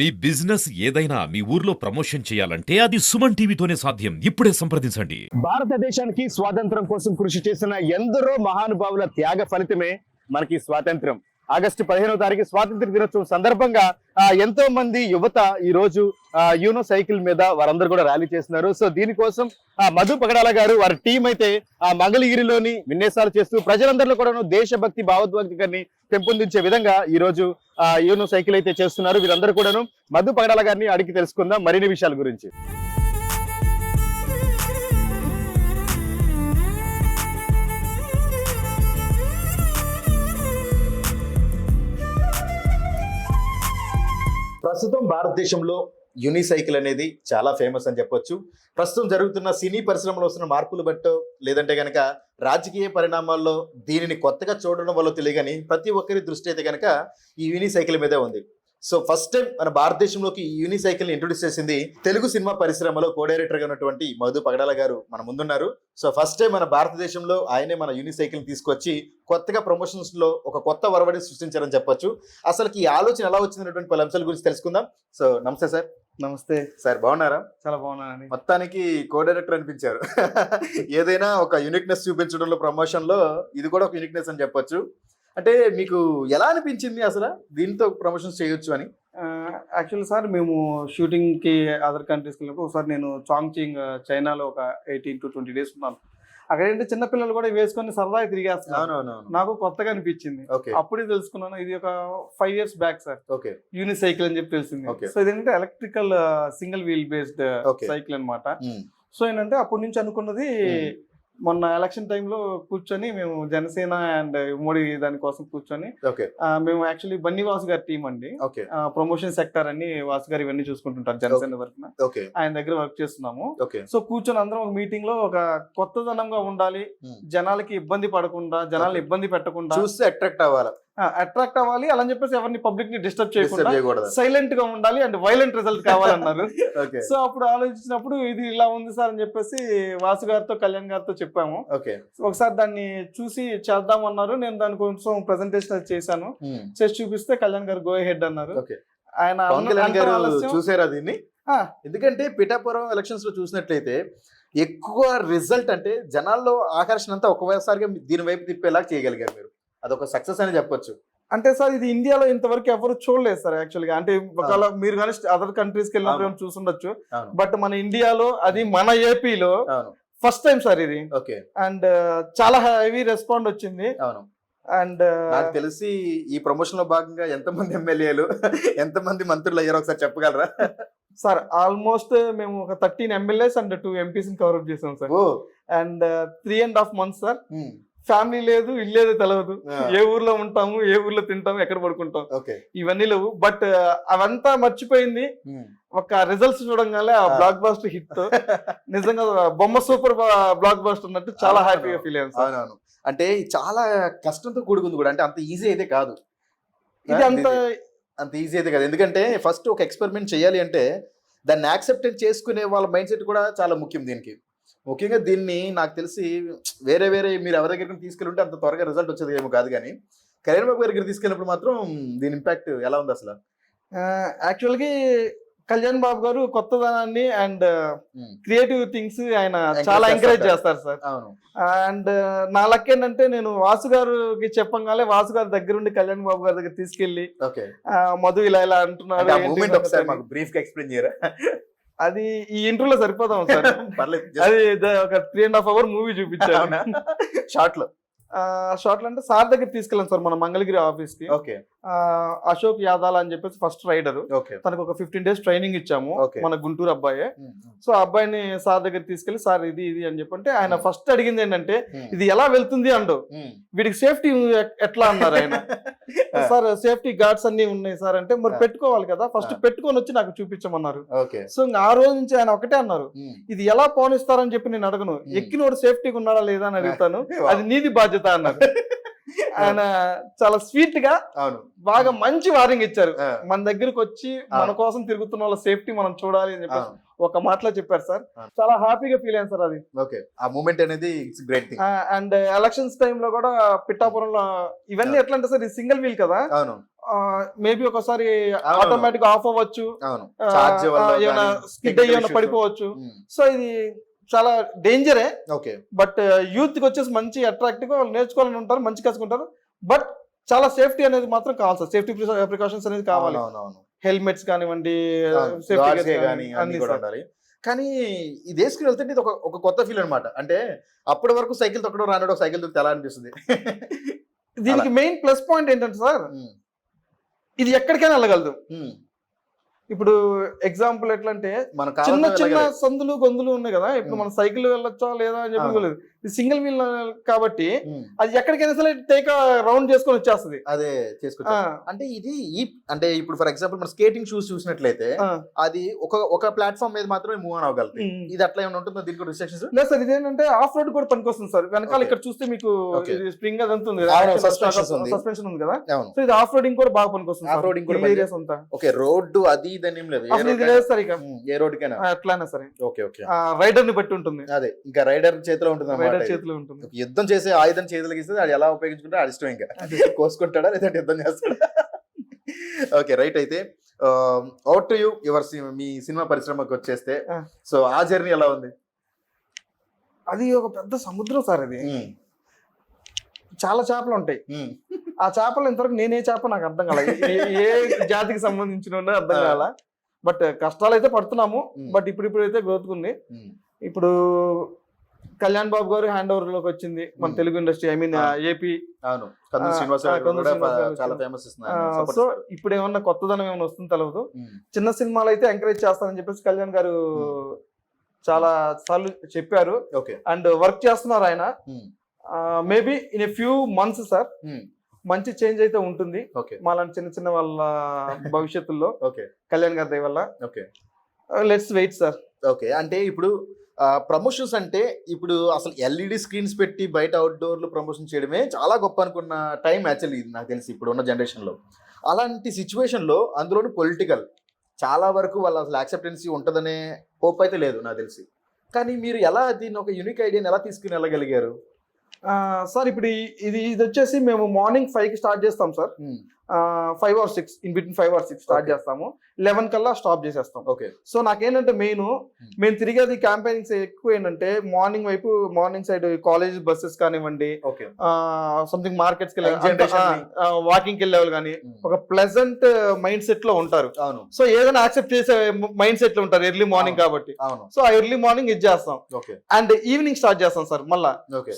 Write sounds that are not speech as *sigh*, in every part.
మీ business ఏదైనా మీ ఊర్లో promotion చేయాలంటే అది సుమన్ టీవీతోనే సాధ్యం. ఇప్పుడే సంప్రదించండి. భారతదేశానికి స్వాతంత్రం కోసం కృషి చేసిన ఎందరో మహానుభావుల త్యాగ ఫలితమే మనకి స్వాతంత్రం. ఆగస్టు పదిహేనవ తారీఖు స్వాతంత్ర దినోత్సవం సందర్భంగా ఎంతో మంది యువత ఈ రోజు ఆ, యూనో సైకిల్ మీద వారందరూ కూడా ర్యాలీ చేస్తున్నారు. సో దీనికోసం ఆ, మధు పగడాల గారు వారి టీం అయితే ఆ మంగళగిరిలోని విన్యాసాలు చేస్తూ ప్రజలందరిలో కూడా దేశభక్తి భావోద్వేగాన్ని పెంపొందించే విధంగా ఈ రోజు ఆ, యూనో సైకిల్ అయితే చేస్తున్నారు. వీరందరూ కూడాను మధు పగడాల గారిని అడిగి తెలుసుకుందాం మరిన్ని విషయాల గురించి. ప్రస్తుతం భారతదేశంలో యూనిసైకిల్ అనేది చాలా ఫేమస్ అని చెప్పొచ్చు. ప్రస్తుతం జరుగుతున్న సినీ పరిశ్రమలో వస్తున్న మార్పులు బట్టో లేదంటే గనక రాజకీయ పరిణామాల్లో దీనిని కొత్తగా చూడడం వల్ల తెలియగాని ప్రతి ఒక్కరి దృష్టి అయితే గనక ఈ యూనిసైకిల్ మీదే ఉంది. సో ఫస్ట్ టైం మన భారతదేశంలోకి ఈ యూనిసైకిల్ని ఇంట్రొడ్యూస్ చేసింది తెలుగు సినిమా పరిశ్రమలో కో డైరెక్టర్గా ఉన్నటువంటి మధు పగడాల గారు మన ముందున్నారు. సో ఫస్ట్ టైం మన భారతదేశంలో ఆయనే మన యూనిసైకిల్ తీసుకొచ్చి కొత్తగా ప్రమోషన్స్లో ఒక కొత్త వరవడిని సృష్టించారని చెప్పొచ్చు. అసలు ఈ ఆలోచన ఎలా వచ్చిందనేటువంటి పలు అంశాల గురించి తెలుసుకుందాం. సో నమస్తే సార్. నమస్తే. సార్ బాగున్నారా? చాలా బాగున్నానండి. మొత్తానికి కో డైరెక్టర్ అనిపించారు. *laughs* ఏదైనా ఒక యూనిక్నెస్ చూపించడంలో ప్రమోషన్లో ఇది కూడా ఒక యూనిక్నెస్ అని చెప్పొచ్చు. అంటే మీకు ఎలా అనిపించింది అసలు దీంతో ప్రమోషన్స్ చేయొచ్చు అని? యాక్చువల్లీ సార్ మేము షూటింగ్కి అదర్ కంట్రీస్కి వెళ్ళినప్పుడు ఒకసారి నేను చాంగ్చింగ్ చైనాలో ఒక ఎయిటీన్ టు ట్వంటీ డేస్ ఉన్నాను. అక్కడ ఏంటంటే చిన్నపిల్లలు కూడా వేసుకొని సరదాగా తిరిగేస్తున్నారు. నాకు కొత్తగా అనిపించింది. అప్పుడే తెలుసుకున్నాను ఇది ఒక five years back sir. Unicycle అని చెప్పి తెలిసింది. సో ఇదేంటంటే electrical single wheel based. Cycle అన్నమాట. ఉమ్, సో ఏంటంటే అప్పటి నుంచి అనుకున్నది. మొన్న ఎలక్షన్ టైంలో కూర్చొని మేము జనసేన అండ్ మోడీ దానికోసం కూర్చొని మేము యాక్చువల్లీ బన్నీవాస్ గారి టీం అండి. ప్రమోషన్ సెక్టర్ అని వాసు గారు ఇవన్నీ చూసుకుంటుంటారు జనసేన ఓకే. ఆయన దగ్గర వర్క్ చేస్తున్నాము. సో కూర్చొని అందరం ఒక మీటింగ్లో ఒక కొత్తదనంగా ఉండాలి. Hmm. జనాలకి ఇబ్బంది పడకుండా జనాలు. ఇబ్బంది పెట్టకుండా చూస్తే అట్రాక్ట్ అవ్వాలి. అట్రాక్ట్ అవ్వాలి అలా చెప్పేసి ఎవరిని పబ్లిక్ని డిస్టర్బ్ చేయకుండా సైలెంట్గా ఉండాలి అండ్ వైలెంట్ రిజల్ట్ కావాలన్నారు. *laughs* సో అప్పుడు ఆలోచించినప్పుడు ఇది ఇలా ఉంది సార్ అని చెప్పేసి వాసు గారితో కళ్యాణ్ గారితో చెప్పాము. ఒకసారి దాన్ని చూసి చేద్దామన్నారు నేను దాని కొంచెం ప్రెజెంటేషన్ అది చేశాను. ఉమ్, చేసి చూపిస్తే కళ్యాణ్ గారు గో హెడ్ అన్నారు. ఆయన చూసారా దీన్ని. ఎందుకంటే పిఠాపురం ఎలక్షన్స్లో చూసినట్లయితే ఎక్కువ రిజల్ట్ అంటే జనాల్లో ఆకర్షణ అంతా ఒకసారిగా దీని వైపు తిప్పేలా చేయగలిగారు మీరు. అదొక సక్సెస్ అని చెప్పొచ్చు. అంటే సార్ ఇది ఇండియాలో ఇంతవరకు ఎవరు చూడలేదు సార్ యాక్చువల్గా. అంటే ఒకవేళ మీరు కానీ అదర్ కంట్రీస్కి వెళ్ళినప్పుడు చూసుండొచ్చు. బట్ మన ఇండియాలో అది మన ఏపీలో ఫస్ట్ టైం సార్ ఇది. ఓకే. అండ్ చాలా హెవీ రెస్పాండ్ వచ్చింది. అవును. అండ్ నాకు తెలిసి ఈ ప్రమోషన్లో భాగంగా ఎంతమంది ఎమ్మెల్యేలు *laughs* ఎంతమంది మంత్రులు అయ్యారో ఒకసారి చెప్పగలరా? *laughs* సార్ ఆల్మోస్ట్ మేము ఒక thirteen MLAs and two MPs cover చేసాం sir. And three and half months sir. Um, family లేదు ఇల్లేదు తెలియదు ఏ ఊర్లో ఉంటాము ఏ ఊర్లో తింటాము ఎక్కడ పడుకుంటాం. ఇవన్నీ లేవు. బట్ అవంతా మర్చిపోయింది. ఒక రిజల్ట్స్ చూడంగానే ఆ. బ్లాక్ బాస్టర్ హిట్ నిజంగా బొమ్మ సూపర్ బ్లాక్ బాస్టర్ అన్నట్టు చాలా. హ్యాపీగా ఫీల్ అయ్యాను అవునవును. అంటే చాలా కష్టంతో కూడుకుంది కూడా. అంటే అంత ఈజీ అయితే కాదు. ఇది అంత అంత ఈజీ అయితే కాదు. ఎందుకంటే ఫస్ట్ ఒక ఎక్స్పెరిమెంట్ చేయాలి అంటే దాన్ని యాక్సెప్టెన్స్ చేసుకునే వాళ్ళ మైండ్ సెట్ కూడా చాలా ముఖ్యం దీనికి. ముఖ్యంగా దీన్ని నాకు తెలిసి వేరే వేరే మీరు ఎవరి దగ్గరికి తీసుకెళ్ళి అంత త్వరగా రిజల్ట్ వచ్చేది ఏమో కాదు కానీ కళ్యాణ్ బాబు గారి దగ్గర తీసుకెళ్ళినప్పుడు మాత్రం దీని ఇంపాక్ట్ ఎలా ఉంది అసలు? యాక్చువల్గా కళ్యాణ్ బాబు గారు కొత్తదనాన్ని అండ్ క్రియేటివ్ థింగ్స్ ఆయన చాలా ఎంకరేజ్ చేస్తారు. సార్. అవును. అండ్ నా లక్ ఏంటంటే నేను వాసు గారికి చెప్పంగానే వాసు గారి దగ్గర ఉండి కళ్యాణ్ బాబు గారి దగ్గర తీసుకెళ్ళి మధు ఇలా ఇలా అంటున్నాడు. మాకు బ్రీఫ్గా ఎక్స్ప్లెయిన్ చేయరా? అది ఈ ఇంటర్వ్యూలో సరిపోదాం సార్. పర్లేదు అది ఒక three and half hour movie చూపించారు. అవునా? షార్ట్లో. షార్ట్ అంటే సార్ దగ్గర తీసుకెళ్ళాం సార్ మన మంగళగిరి ఆఫీస్కి. ఓకే. అశోక్ యాదాల్ అని చెప్పేసి ఫస్ట్ రైడర్ ఓకే. తనకు ఒక ఫిఫ్టీన్ డేస్ ట్రైనింగ్ ఇచ్చాము. మన గుంటూరు అబ్బాయి. సో ఆ అబ్బాయిని సార్ దగ్గర తీసుకెళ్ళి సార్ ఇది ఇది అని చెప్పంటే ఆయన. ఫస్ట్ అడిగింది ఏంటంటే ఇది ఎలా వెళ్తుంది? అండు వీడికి సేఫ్టీ ఎట్లా? అన్నారు ఆయన. *laughs* సార్ సేఫ్టీ గార్డ్స్ అన్ని ఉన్నాయి సార్ అంటే మరి. పెట్టుకోవాలి కదా ఫస్ట్. పెట్టుకొని వచ్చి నాకు చూపించమన్నారు. సో ఆ రోజు నుంచి ఆయన ఒకటే అన్నారు. ఇది ఎలా పోనిస్తారని చెప్పి నేను అడగను. ఎక్కినోడు సేఫ్టీగా ఉన్నాడా లేదా అని అడుగుతాను. *laughs* అది నీది బాధ్యత అన్నారు. *laughs* *laughs* ఆయన చాలా స్వీట్గా అవును. బాగా మంచి వార్నింగ్ ఇచ్చారు. మన దగ్గరికి వచ్చి మన కోసం తిరుగుతున్న వాళ్ళ సేఫ్టీ మనం చూడాలి అని చెప్పి. ఒక మాటలో చెప్పారు సార్. చాలా హ్యాపీగా ఫీల్ అయ్యాను సార్ అది. ఓకే. ఆ మూమెంట్ అనేది ఇట్స్ గ్రేట్ థింగ్. అండ్ ఎలక్షన్స్లో కూడా పిట్టాపురంలో ఇవన్నీ ఎట్లా అంటే సార్ ఇది సింగిల్ వీల్ కదా? అవును. మేబీ ఒకసారి. ఆటోమేటిక్ ఆఫ్ అవ్వచ్చు. స్కిడ్ అయ్యి. పడిపోవచ్చు. సో ఇది చాలా డేంజరే ఓకే. బట్ యూత్కి వచ్చేసి మంచి అట్రాక్టివ్ వాళ్ళు నేర్చుకోవాలని ఉంటారు మంచి కసుకుంటారు బట్ చాలా సేఫ్టీ అనేది మాత్రం కావాలి సార్. సేఫ్టీ ప్రికాషన్స్ అనేది కావాలి. హెల్మెట్స్ కానివ్వండి సేఫ్టీ కానీ అన్ని కూడా ఉండాలి. కానీ ఈ దేశకి వెళ్తుంటే ఇది ఒక ఒక కొత్త ఫీల్ అన్నమాట. అంటే అప్పటి వరకు సైకిల్ తొక్కడం రానడం ఒక సైకిల్ తొక్కితే ఎలా అనిపిస్తుంది? దీనికి మెయిన్ ప్లస్ పాయింట్ ఏంటంటే సార్ ఇది ఎక్కడికైనా వెళ్ళగలదు. ఇప్పుడు ఎగ్జాంపుల్ ఎట్లా అంటే మన చిన్న చిన్న. సందులు గొంతులు ఉన్నాయి కదా ఇప్పుడు. మన సైకిల్ వెళ్ళొచ్చా లేదా అని చెప్పి సింగిల్ వీల్ కాబట్టి అది ఎక్కడికైనా సరే టేక్ రౌండ్ చేసుకొని వచ్చేస్తుంది. అదే చేసుకొచ్చా అంటే ఇది ఈ అంటే ఇప్పుడు ఫర్ ఎగ్జాంపుల్ మన స్కేటింగ్ షూస్ చూసినట్లయితే అది ఒక ఒక ప్లాట్ఫామ్ మీద మాత్రమే మూవ్ అవ్వగలుగుతాయి ఇది అట్లా ఏమైనా ఉంటుందో? దీనికి రిస్ట్రిక్షన్స్ లేదు సార్ ఇదేంటంటే ఆఫ్ రోడ్ కూడా పనికొస్తుంది సార్. వెనకాల. ఇక్కడ చూస్తే మీకు. స్ప్రింగ్ అది ఉంటుంది ఉంది. సస్పెన్షన్ ఉంది కదా. సో ఇది ఆఫ్ రోడింగ్ కూడా బాగా పనికొస్తుంది Off roading కూడా ఏరియాస్ అంతా. ఓకే రోడ్డు అది ఇది ఏం లేదు. ఏ ఇది రోడ్కైనా- లేదు సార్ ఇక. ఏ రోడ్డుకైనా. ఆ, ఎట్లానే సరే. Okay okay. రైడర్ని బట్టి ఉంటుంది. అదే ఇంకా రైడర్ చేతిలో ఉంటుంది చేతిలో ఉంటుంది. ఒక యుద్ధం చేసే ఆయుధం చేతులకి ఇస్తే అది ఎలా ఉపయోగించుకుంటే అది ఇష్టం ఇంకా. కోసుకుంటాడా లేదంటే యుద్ధం చేస్తాడా? ఓకే రైట్ అయితే అవుట్ టు యూ యువర్ మీ సినిమా పరిశ్రమకు వచ్చేస్తే. సో ఆ జర్నీ ఎలా ఉంది? అది ఒక పెద్ద సముద్రం సార్ అది. చాలా చేపలు ఉంటాయి. ఆ చేపలు ఇంతవరకు నేనే చేప నాకు అర్థం కాల. ఏ- జాతికి సంబంధించిన అర్థం. కాల. బట్ కష్టాలు అయితే పడుతున్నాము. బట్ ఇప్పుడు ఇప్పుడు అయితే గ్రోత్ ఉంది ఉమ్, ఇప్పుడు కళ్యాణ్ బాబు గారు హ్యాండ్ ఓవర్లోకి వచ్చింది మన. Telugu industry I mean. AP అవును. చాలా. Famous so. ఇప్పుడు ఏమన్నా కొత్తదనం ఏమైనా వస్తుంది తెలవదు. ఉమ్, చిన్న సినిమాలు అయితే ఎంకరేజ్ చేస్తానని చెప్పేసి కళ్యాణ్ గారు చాలా సార్లు చెప్పారు. ఓకే. అండ్ వర్క్ చేస్తున్నారు ఆయన. Maybe in a few months sir మంచి చేంజ్ అయితే ఉంటుంది. మాలాంటి చిన్న చిన్న వాళ్ళ భవిష్యత్తులో *laughs* కళ్యాణ్ గారి వల్ల. Okay. Let's wait sir okay. అంటే ఇప్పుడు ప్రమోషన్స్ అంటే ఇప్పుడు అసలు ఎల్ఈడి స్క్రీన్స్ పెట్టి బయట అవుట్డోర్లు ప్రమోషన్ చేయడమే చాలా గొప్ప అనుకున్న టైం యాక్చువల్లీ ఇది నాకు తెలిసి ఇప్పుడు ఉన్న జనరేషన్లో అలాంటి సిచ్యువేషన్లో అందులోని పొలిటికల్ చాలా వరకు వాళ్ళ అసలు యాక్సెప్టెన్సీ ఉంటుందనే హోప్ అయితే లేదు నాకు తెలిసి. కానీ మీరు ఎలా దీన్ని ఒక యూనిక్ ఐడియాని ఎలా తీసుకుని వెళ్ళగలిగారు? సార్ ఇప్పుడు ఇది ఇది వచ్చేసి మేము మార్నింగ్ ఫైవ్కి స్టార్ట్ చేస్తాం sir. Hmm. Five or six in between five or six start. చేస్తాము. లెవెన్ కల్లా స్టాప్ చేసేస్తాం. ఓకే సో నాకేంటంటే మెయిన్ మేము తిరిగేది క్యాంపెయినింగ్స్ ఎక్కువ ఏంటంటే మార్నింగ్ వైపు మార్నింగ్ సైడ్ కాలేజ్ బస్సెస్ కానివ్వండి సంథింగ్ మార్కెట్స్కి. వాకింగ్ వెళ్ళే వాళ్ళు కానీ ఒక ప్లెజెంట్ మైండ్ సెట్లో ఉంటారు. అవును. సో ఏదైనా యాక్సెప్ట్ చేసే మైండ్ సెట్లో ఉంటారు ఎర్లీ మార్నింగ్. కాబట్టి. అవును. సో ఆ ఎర్లీ మార్నింగ్ ఇది చేస్తాం. ఓకే అండ్ ఈవినింగ్ స్టార్ట్ చేస్తాం సార్ మళ్ళా.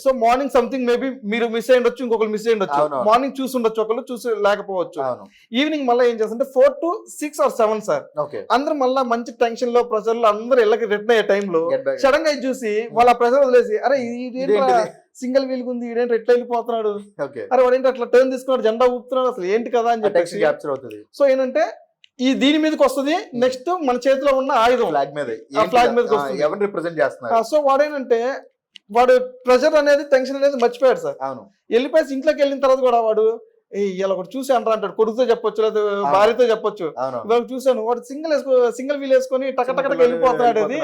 సో మార్నింగ్ సంథింగ్ మేబీ మీరు మిస్ అయ్యి ఉండొచ్చు ఇంకొకరు మిస్ అయ్యి ఉండొచ్చు. మార్నింగ్ చూసి ఉండొచ్చు ఒకళ్ళు చూసి లేకపోవచ్చు. అవును. ఈవినింగ్ మళ్ళీ ఏం చేస్తుంటే four to six or seven sir అందరూ మళ్ళీ మంచి టెన్షన్లో ప్రెషర్లో అందరూ ఇళ్ళకి రిటర్న్ అయ్యే టైంలో. సడన్గా చూసి వాళ్ళ ప్రెషర్ వదిలేసి అరే? సింగిల్ వీల్ ఉంది ఇదేంటి ఎట్లా వెళ్ళిపోతున్నాడు? అరే వాడేంటి అట్లా టర్న్ తీసుకున్నాడు జెండా ఊపుతున్నాడు అసలు ఏంటి కదా అని చెప్పేసి. క్యాప్చర్ అవుతుంది. సో ఏంటంటే ఈ దీని మీదకి వస్తుంది నెక్స్ట్ మన చేతిలో ఉన్న ఆయుధం. ఫ్లాగ్ మీద. flag మీదకి వస్తుంది. రిప్రజెంట్ చేస్తున్నారు? సో వాడేంటంటే వాడు ప్రెషర్ అనేది టెన్షన్ అనేది మర్చిపోయాడు సార్ అవును. వెళ్ళిపోయి ఇంట్లోకి వెళ్ళిన తర్వాత కూడా వాడు "ఏ, ఇలా ఒకటి చూసి అంటారు అంటాడు. కొడుకుతో చెప్పొచ్చు లేదా భార్యతో చెప్పొచ్చు. ఇవాళ చూశాను వాడు సింగిల్ వేసుకో సింగిల్ వీల్ వేసుకొని టక టక టక వెళ్ళిపోతున్నాడు అది.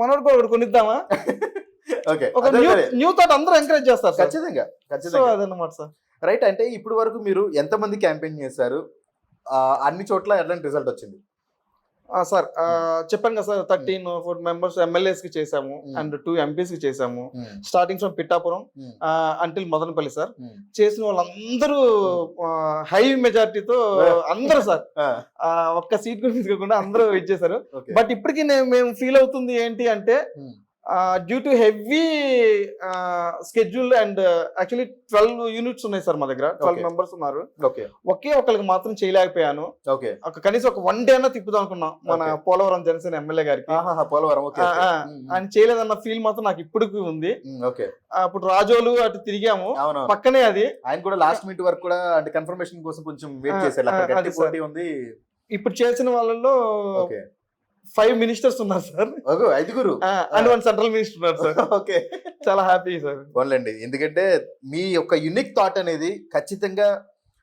మనోడు కూడా ఒకటి కొనిద్దామా? *laughs* ఓకే ఒక న్యూ. న్యూ థాట్ అందరూ ఎంకరేజ్ చేస్తారు ఖచ్చితంగా ఖచ్చితంగా. అదన్నమాట సార్. రైట్ అంటే ఇప్పుడు వరకు మీరు ఎంతమంది క్యాంపెయిన్ చేశారు? అన్ని చోట్ల ఎలాంటి రిజల్ట్ వచ్చింది? సార్ చెప్పాను కదా సార్ థర్టీన్ ఫోర్ మెంబర్స్ ఎమ్మెల్యేస్కి చేసాము. అండ్ టూ ఎంపీస్కి చేసాము starting from Pithapuram. Until Madanapalle sir. చేసిన వాళ్ళందరూ హై మెజార్టీతో. *laughs* అందరూ సార్ ఒక్క సీట్ కూడా తీసుకోకుండా అందరూ *laughs* ఇచ్చేసారు బట్ ఇప్పటికీ మేము ఫీల్ అవుతుంది ఏంటి అంటే. Due to heavy schedule and actually twelve units ఉన్నాయి సార్ మా దగ్గర. ట్వెల్వ్. మెంబర్స్ ఉన్నారు. ఓకే ఒకే ఒకరికి మాత్రం చేయలేకపోయాను. కనీసం ఒక వన్ డే అన్నా తిప్పుదాం అనుకున్నాం. మన. పోలవరం జనసేన ఎమ్మెల్యే గారికి. పోలవరం. ఉమ్, ఉమ్. ఆయన చేయలేదన్న ఫీల్ మాత్రం నాకు ఇప్పటికి ఉంది. ఆ, అప్పుడు రాజోలు అటు తిరిగాము. పక్కనే అది. ఆయన కూడా లాస్ట్ మినిట్ వరకు కూడా అంటే కన్ఫర్మేషన్ కోసం కొంచెం వెయిట్ చేశారు. ఇప్పుడు చేసిన వాళ్ళలో ఓకే ఫైవ్ మినిస్టర్స్ ఉన్నారు సార్ ఐదుగురు? అండ్ వన్ సెంట్రల్ మినిస్టర్ ఉన్నారు సార్ ఓకే. చాలా హ్యాపీ సార్ పోన్లేండి. ఎందుకంటే మీ యొక్క యునిక్ థాట్ అనేది ఖచ్చితంగా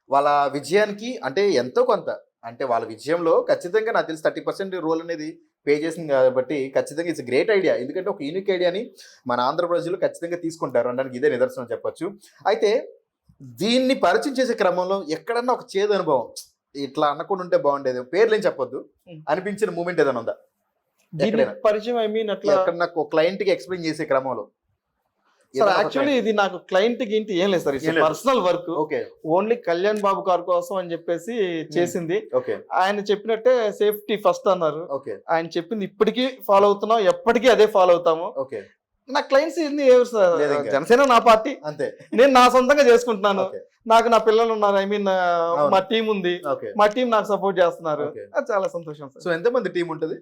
వాళ్ళ విజయానికి అంటే ఎంతో కొంత అంటే వాళ్ళ విజయంలో ఖచ్చితంగా నాకు తెలిసి థర్టీ పర్సెంట్ రోల్ అనేది పే చేసింది కాబట్టి ఖచ్చితంగా ఇట్స్ గ్రేట్ ఐడియా ఎందుకంటే ఒక యూనిక్ ఐడియాని మన ఆంధ్ర ప్రజలు ఖచ్చితంగా తీసుకుంటారు. అనడానికి ఇదే నిదర్శనం చెప్పొచ్చు. అయితే దీన్ని పరిచయం చేసే క్రమంలో ఎక్కడన్నా ఒక చేదు అనుభవం ఇట్లా అనకుండా ఉంటే బాగుండేది. పేర్లు ఏం చెప్పొద్దు. అనిపించిన మూమెంట్ ఏదైనా ఉందా? పరిచయం ఐ మీన్ అట్లా ఒక క్లయింట్కి ఎక్స్ప్లెయిన్ చేసే క్రమంలో. సార్ యాక్చువల్లీ ఇది నాకు క్లయింట్ గింటి ఏం లేదు సార్ లేదు. Personal work. Okay. Only Kalyan Babu గారి కోసం అని చెప్పేసి చేసింది. ఓకే. ఆయన చెప్పినట్టే సేఫ్టీ ఫస్ట్ అన్నారు. ఓకే. ఆయన చెప్పింది ఇప్పటికీ ఫాలో అవుతున్నాం ఎప్పటికీ అదే ఫాలో అవుతాము. ఓకే. నా క్లయింట్స్. జనసేన నా పార్టీ. అంతే. నేను నా సొంతంగా చేసుకుంటున్నాను. నాకు నా పిల్లలు ఉన్నారు. I mean. మా టీం ఉంది. మా టీం నాకు సపోర్ట్ చేస్తున్నారు. చాలా సంతోషం సార్. సో ఎంత మంది టీం ఉంటుంది?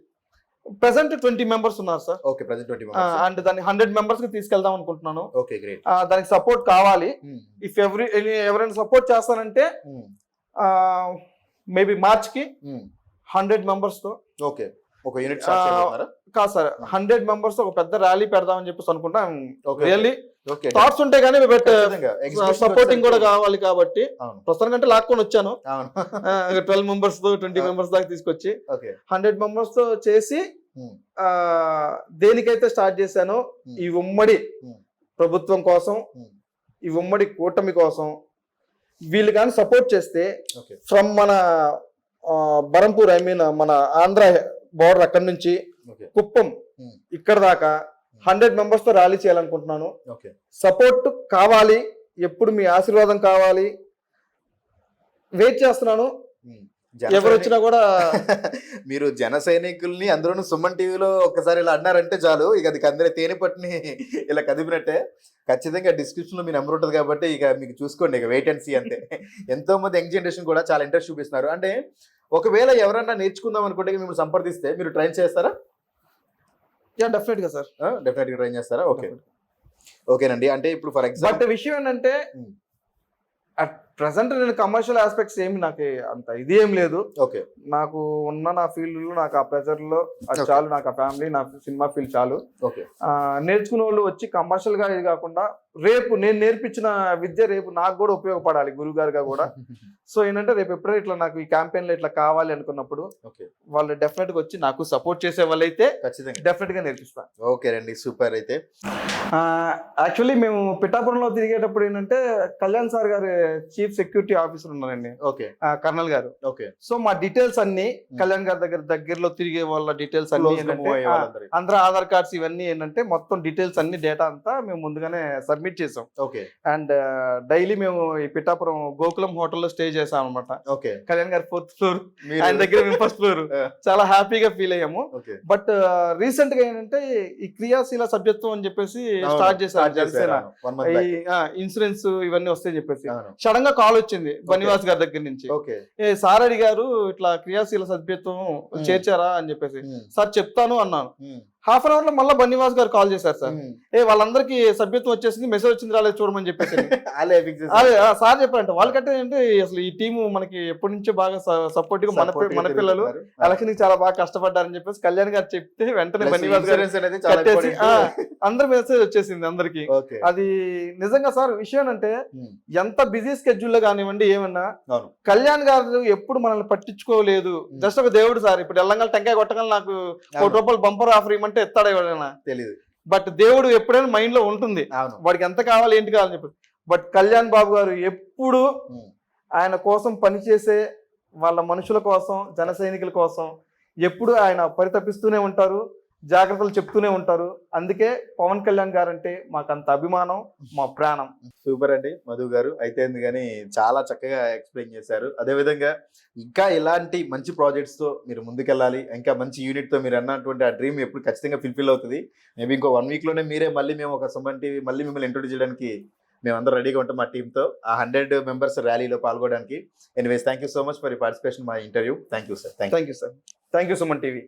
ప్రెసెంట్ ట్వంటీ మెంబర్స్ ఉన్నారు sir. Okay present twenty and దాన్ని హండ్రెడ్ మెంబర్స్కి తీసుకెళ్దాం అనుకుంటున్నాను. ఓకే గ్రేట్ దానికి సపోర్ట్ కావాలి. ఇఫ్ ఎవరి ఎవరైనా సపోర్ట్ చేస్తానంటే మేబీ మార్చ్కి హండ్రెడ్ మెంబర్స్తో. ఓకే. ఒక యూనిట్ కాదు సార్ హండ్రెడ్ మెంబర్స్ ఒక పెద్ద ర్యాలీ పెడదామని చెప్పేసి అనుకుంటా రియల్లీ థాట్స్ ఉంటాయి కానీ బట్. సపోర్టింగ్ కూడా కావాలి కాబట్టి అవును ప్రస్తుతానికంటే లాక్కొని వచ్చాను ట్వెల్వ్ మెంబర్స్తో ట్వంటీ మెంబర్స్ దాకా తీసుకొచ్చి హండ్రెడ్ మెంబర్స్తో చేసి Hmm. ఆ, దేనికైతే స్టార్ట్ చేశానో Hmm. ఈ ఉమ్మడి Hmm. ప్రభుత్వం కోసం. ఈ ఉమ్మడి కూటమి కోసం వీళ్ళు కానీ సపోర్ట్ చేస్తే ఫ్రమ్ మన బరంపూర్ ఐ మీన్ మన ఆంధ్ర బోర్డర్ అక్కడి నుంచి కుప్పం. ఇక్కడ దాకా హండ్రెడ్ మెంబర్స్తో ర్యాలీ చేయాలనుకుంటున్నాను. ఓకే. సపోర్ట్ కావాలి ఎప్పుడు మీ ఆశీర్వాదం కావాలి. వెయిట్ చేస్తున్నాను. ఎవరు వచ్చినా కూడా *laughs* మీరు జన సైనికుల్ని అందులోనూ సుమన్ టీవీలో ఒకసారి ఇలా అన్నారంటే చాలు. ఇక అది కందరే తేనె పట్టుని *laughs* ఇలా కదిపినట్టే. ఖచ్చితంగా డిస్క్రిప్షన్లో మీ నెంబర్ ఉంటుంది కాబట్టి ఇక మీకు చూసుకోండి ఇక వెయిట్ అండ్ సీ అంతే. *laughs* ఎంతో మంది యంగ్ జనరేషన్ కూడా చాలా ఇంట్రెస్ట్ చూపిస్తున్నారు. అంటే ఒకవేళ ఎవరన్నా నేర్చుకుందాం అనుకుంటే మిమ్మల్ని సంప్రదిస్తే మీరు ట్రైన్ చేస్తారా? యా డెఫినెట్గా సార్ డెఫినెట్గా ట్రైన్ చేస్తారా? ఓకే ఓకేనండి అంటే ఇప్పుడు ఫర్ బట్ ఎగ్జాంపుల్ విషయం ఏంటంటే Hmm. అట్ ప్రజెంట్ నేను కమర్షియల్ ఆస్పెక్ట్స్ ఏమి నాకు అంత ఇది ఏం లేదు. ఓకే నాకు ఉన్న నా ఫీల్డ్లో నాకు ఆ ప్రెజర్లో. చాలు నాకు ఆ ఫ్యామిలీ నా సినిమా ఫీల్డ్ చాలు. ఓకే నేర్చుకునే వాళ్ళు వచ్చి కమర్షియల్గా ఇది కాకుండా రేపు నేను నేర్పించిన విద్య రేపు నాకు కూడా ఉపయోగపడాలి గురువు గారుగా కూడా. *laughs* సో ఏంటంటే రేపు ఎప్పుడైనా ఇట్లా నాకు ఈ క్యాంపెయిన్లో ఇట్లా కావాలి అనుకున్నప్పుడు ఓకే. వాళ్ళు డెఫినెట్గా వచ్చి నాకు సపోర్ట్ చేసే వాళ్ళు అయితే ఖచ్చితంగా. డెఫినెట్గా నేర్పిస్తాను ఓకే రండి సూపర్ అయితే. యాక్చువల్లీ మేము పిఠాపురంలో తిరిగేటప్పుడు ఏంటంటే Kalyan sir garu chief security officer ఉన్నారండి. Okay. Colonel garu. Okay. So మా డీటెయిల్స్ అన్ని కళ్యాణ్ గారి దగ్గర దగ్గరలో తిరిగే వాళ్ళ డీటెయిల్స్ అన్ని. అందరూ ఆధార్ కార్డ్స్ ఇవన్నీ ఏంటంటే మొత్తం డీటెయిల్స్ అన్ని డేటా అంతా మేము ముందుగానే సబ్మిట్ చేసాం ఓకే. అండ్ డైలీ మేము ఈ పిఠాపురం గోకులం హోటల్లో స్టే చేసాం అనమాట ఓకే. కళ్యాణ్ గారి ఫోర్త్ ఫ్లోర్ ఆయన దగ్గర మేము ఫస్ట్ ఫ్లోర్. చాలా హ్యాపీగా ఫీల్ అయ్యాము. బట్ రీసెంట్గా ఏంటంటే ఈ క్రియాశీల సభ్యత్వం అని చెప్పేసి స్టార్ట్ చేశారు ఇన్సూరెన్స్ ఇవన్నీ వస్తాయని చెప్పేసి. సడన్గా కాల్ వచ్చింది బనివాస్ గారి దగ్గర నుంచి. ఓకే. ఏ సార్ అడిగారు ఇట్లా క్రియాశీల సభ్యత్వం. చేర్చారా? అని చెప్పేసి. సార్ చెప్తాను అన్నాను. హాఫ్ అన్ అవర్లో మళ్ళీ బన్నివాస్ గారు కాల్ చేశారు సార్. ఏ వాళ్ళందరికీ సభ్యత్వం వచ్చేసింది మెసేజ్ వచ్చింది రాలేదు చూడమని చెప్పేసి. *laughs* అదే సార్ చెప్పారంట వాళ్ళకంటే ఏంటి అసలు ఈ టీము మనకి ఎప్పటి నుంచో బాగా సపోర్ట్గా మన మన పిల్లలు. ఎలక్షన్కి చాలా బాగా కష్టపడ్డారని చెప్పేసి కళ్యాణ్ గారు చెప్తే వెంటనే బన్నివాస్ గారు కట్టేసి అందరి మెసేజ్ వచ్చేసింది అందరికి. అది నిజంగా సార్ విషయం అంటే ఎంత బిజీ స్కెడ్యూల్లో కానివ్వండి ఏమన్నా కళ్యాణ్ గారు ఎప్పుడు మనల్ని పట్టించుకోలేదు. జస్ట్ ఒక దేవుడు సార్ ఇప్పుడు ఎల్లంగల్ టెంకాయ కొట్టగల నాకు కోటి. రూపాయలు బంపర్ ఆఫర్ ఇవ్వమంటే ఎత్తాడు ఎవరైనా తెలీదు. బట్ దేవుడు ఎప్పుడైనా మైండ్లో ఉంటుంది వాడికి ఎంత కావాలి ఏంటి కావాలని చెప్పి. బట్ కళ్యాణ్ బాబు గారు ఎప్పుడు ఆయన కోసం పనిచేసే వాళ్ళ మనుషుల కోసం జన సైనికుల కోసం ఎప్పుడు ఆయన పరితపిస్తూనే ఉంటారు. జాగ్రత్తలు చెప్తూనే ఉంటారు. అందుకే పవన్ కళ్యాణ్ గారు అంటే మాకు అంత అభిమానం మా ప్రాణం. సూపర్ అండి. మధు గారు అయితే కానీ చాలా చక్కగా ఎక్స్ప్లెయిన్ చేశారు. అదే విధంగా ఇంకా ఇలాంటి మంచి ప్రాజెక్ట్స్తో మీరు ముందుకెళ్ళాలి ఇంకా మంచి యూనిట్తో మీరు అన్నటువంటి ఆ డ్రీమ్ ఎప్పుడు ఖచ్చితంగా ఫుల్ఫిల్ అవుతుంది. మేబీ ఇంకో వన్ వీక్లోనే మీరే మళ్ళీ మేము ఒక సుమన్ టీవీ మళ్ళీ మిమ్మల్ని ఇంట్రొడ్యూస్ చేయడానికి మేమందరం రెడీగా ఉంటాం మా టీంతో ఆ హండ్రెడ్ మెంబర్స్ ర్యాలీలో పాల్గొనడానికి. Anyways thank you so much for participation మా interview. Thank you sir. Thank thank you sir. Thank you Suman TV.